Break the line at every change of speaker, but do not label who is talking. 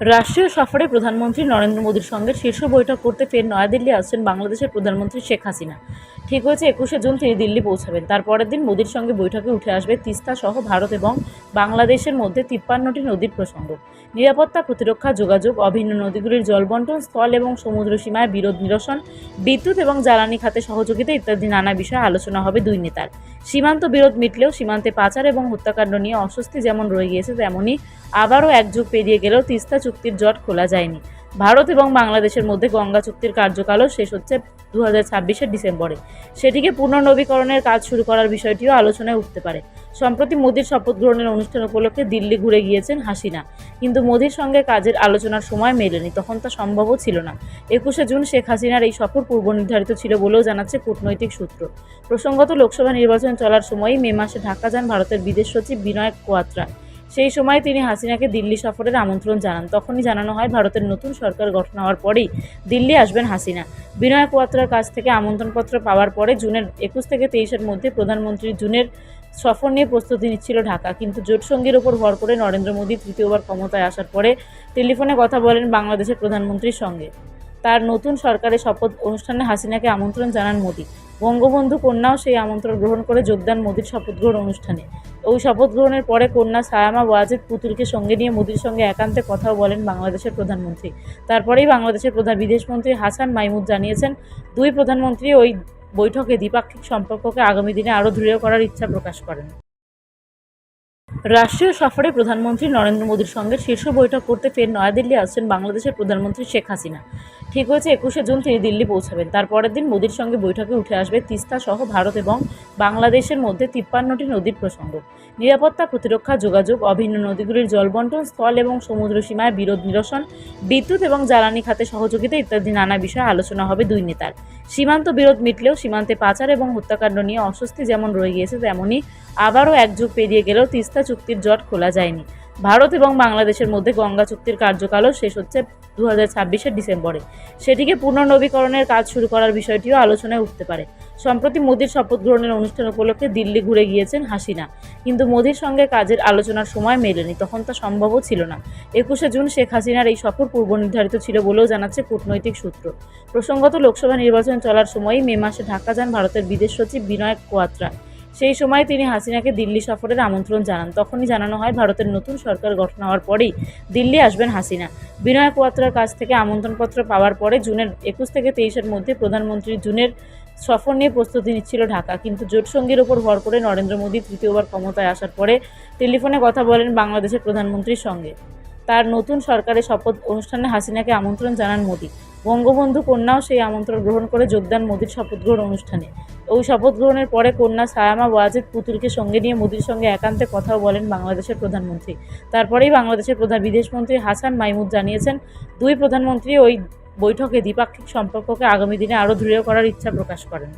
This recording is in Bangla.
রাষ্ট্রীয় সফরে প্রধানমন্ত্রী নরেন্দ্র মোদীর সঙ্গে শীর্ষ বৈঠক করতে ফের নয়াদিল্লি আসছেন বাংলাদেশের প্রধানমন্ত্রী শেখ হাসিনা। ঠিক হয়েছে, একুশে জুন তিনি দিল্লি পৌঁছাবেন। তার পরের দিন মোদীর সঙ্গে বৈঠকে উঠে আসবে তিস্তা সহ ভারত এবং বাংলাদেশের মধ্যে তিপ্পান্নটি নদীর প্রসঙ্গ। নিরাপত্তা, প্রতিরক্ষা, যোগাযোগ, অভিন্ন নদীগুলির জলবন্টন, স্থল এবং সমুদ্র সীমায় বিরোধ নিরসন, বিদ্যুৎ এবং জ্বালানি খাতে সহযোগিতা ইত্যাদি নানা বিষয়ে আলোচনা হবে দুই নেতার। সীমান্ত বিরোধ মিটলেও সীমান্তে পাচার এবং হত্যাকাণ্ড নিয়ে অস্বস্তি যেমন রয়ে গিয়েছে তেমনই আবারও এক যুগ পেরিয়ে গেলেও তিস্তা চুক্তির জট খোলা যায়নি। ভারত এবং বাংলাদেশের মধ্যে গঙ্গা চুক্তির কার্যকালও শেষ হচ্ছে দু হাজার ডিসেম্বরে। সেটিকে পুনর্নবীকরণের কাজ শুরু করার বিষয়টিও আলোচনায় উঠতে পারে। সম্প্রতি মোদীর শপথ গ্রহণের অনুষ্ঠান উপলক্ষে দিল্লি ঘুরে গিয়েছেন হাসিনা। কিন্তু মোদীর সঙ্গে কাজের আলোচনার সময় মেলেনি, তখন তা সম্ভবও ছিল না। একুশে জুন শেখ হাসিনার এই সফর পূর্ব নির্ধারিত ছিল বলেও জানাচ্ছে কূটনৈতিক সূত্র। প্রসঙ্গত, লোকসভা নির্বাচন চলার সময়ই মে মাসে ঢাকা যান ভারতের বিদেশ সচিব বিনয় কোয়াত্রা। সেই সময় তিনি হাসিনাকে দিল্লি সফরের আমন্ত্রণ জানান। তখনই জানানো হয়, ভারতের নতুন সরকার গঠন হওয়ার পরেই দিল্লি আসবেন হাসিনা। বিনয় কোয়াত্রার কাছ থেকে আমন্ত্রণপত্র পাওয়ার পরে জুনের একুশ থেকে তেইশের মধ্যে প্রধানমন্ত্রী জুনের সফর নিয়ে প্রস্তুতি নিচ্ছিল ঢাকা। কিন্তু জোটসঙ্গীর ওপর ভর করে নরেন্দ্র মোদী তৃতীয়বার ক্ষমতায় আসার পরে টেলিফোনে কথা বলেন বাংলাদেশের প্রধানমন্ত্রীর সঙ্গে। তার নতুন সরকারের শপথ অনুষ্ঠানে হাসিনাকে আমন্ত্রণ জানান মোদী। বঙ্গবন্ধু কন্যাও সেই আমন্ত্রণ গ্রহণ করে যোগদান মোদীর শপথ গ্রহণ অনুষ্ঠানে। ওই শপথ গ্রহণের পরে কন্যা সায়ামা ওয়াজেদ পুতুলকে সঙ্গে নিয়ে মোদির সঙ্গে একান্তে কথাও বলেন বাংলাদেশের প্রধানমন্ত্রী। তারপরেই বাংলাদেশের প্রধান বিদেশমন্ত্রী হাসান মাইমুদ জানিয়েছেন, দুই প্রধানমন্ত্রী ওই বৈঠকে দ্বিপাক্ষিক সম্পর্ককে আগামী দিনে আরও দৃঢ় করার ইচ্ছা প্রকাশ করেন। রাষ্ট্রীয় সফরে প্রধানমন্ত্রী নরেন্দ্র মোদীর সঙ্গে শীর্ষ বৈঠক করতে ফের নয়াদিল্লি আসছেন বাংলাদেশের প্রধানমন্ত্রী শেখ হাসিনা। ঠিক হয়েছে, একুশে জুন তিনি দিল্লি পৌঁছাবেন। তার পরের দিন মোদীর সঙ্গে বৈঠকে উঠে আসবে তিস্তা সহ ভারত এবং বাংলাদেশের মধ্যে তিপ্পান্নটি নদীর প্রসঙ্গ। নিরাপত্তা প্রতিরক্ষা যোগাযোগ, অভিন্ন নদীগুলির জলবন্টন, স্থল এবং সমুদ্র সীমায় বিরোধ নিরসন, বিদ্যুৎ এবং জ্বালানি খাতে সহযোগিতা ইত্যাদি নানা বিষয়ে আলোচনা হবে দুই নেতার। সীমান্ত বিরোধ মিটলেও সীমান্তে পাচার এবং হত্যাকাণ্ড নিয়ে অস্বস্তি যেমন রয়ে গিয়েছে তেমনই আবারও এক যুগ পেরিয়ে গেলেও তিস্তা চুক্তির জট খোলা যায়নি। ভারত এবং বাংলাদেশের মধ্যে গঙ্গা চুক্তির কার্যকালও শেষ হচ্ছে দু হাজার ডিসেম্বরে। সেটিকে পুনর্নবীকরণের কাজ শুরু করার বিষয়টিও আলোচনায় উঠতে পারে। সম্প্রতি মোদীর শপথ গ্রহণের অনুষ্ঠান উপলক্ষে দিল্লি ঘুরে গিয়েছেন হাসিনা। কিন্তু মোদীর সঙ্গে কাজের আলোচনার সময় মেলেনি, তখন তা সম্ভবও ছিল না। একুশে জুন শেখ হাসিনার এই সফর পূর্ব নির্ধারিত ছিল বলেও জানাচ্ছে কূটনৈতিক সূত্র। প্রসঙ্গত, লোকসভা নির্বাচন চলার সময়ই মে মাসে ঢাকা যান ভারতের বিদেশ সচিব বিনয় কোয়াত্রা। সেই সময় তিনি হাসিনাকে দিল্লি সফরের আমন্ত্রণ জানান। তখনই জানানো হয়, ভারতের নতুন সরকার গঠন হওয়ার পরেই দিল্লি আসবেন হাসিনা। বিনয় কোয়াত্রার কাছ থেকে আমন্ত্রণপত্র পাওয়ার পরে জুনের একুশ থেকে তেইশের মধ্যে প্রধানমন্ত্রী জুনের সফর নিয়ে প্রস্তুতি নিচ্ছিল ঢাকা। কিন্তু জোটসঙ্গীর ওপর ভর করে নরেন্দ্র মোদী তৃতীয়বার ক্ষমতায় আসার পরে টেলিফোনে কথা বলেন বাংলাদেশের প্রধানমন্ত্রীর সঙ্গে। তার নতুন সরকারের শপথ অনুষ্ঠানে হাসিনাকে আমন্ত্রণ জানান মোদী। বঙ্গবন্ধু কন্যাও সেই আমন্ত্রণ গ্রহণ করে যোগদান মোদীর শপথ গ্রহণ অনুষ্ঠানে। ওই শপথ গ্রহণের পরে কন্যা সায়ামা ওয়াজেদ পুতুলকে সঙ্গে নিয়ে মোদীর সঙ্গে একান্তে কথাও বলেন বাংলাদেশের প্রধানমন্ত্রী। তারপরেই বাংলাদেশের প্রধান বিদেশমন্ত্রী হাসান মাইমুদ জানিয়েছেন, দুই প্রধানমন্ত্রী ওই বৈঠকে দ্বিপাক্ষিক সম্পর্ককে আগামী দিনে আরও দৃঢ় করার ইচ্ছা প্রকাশ করেন।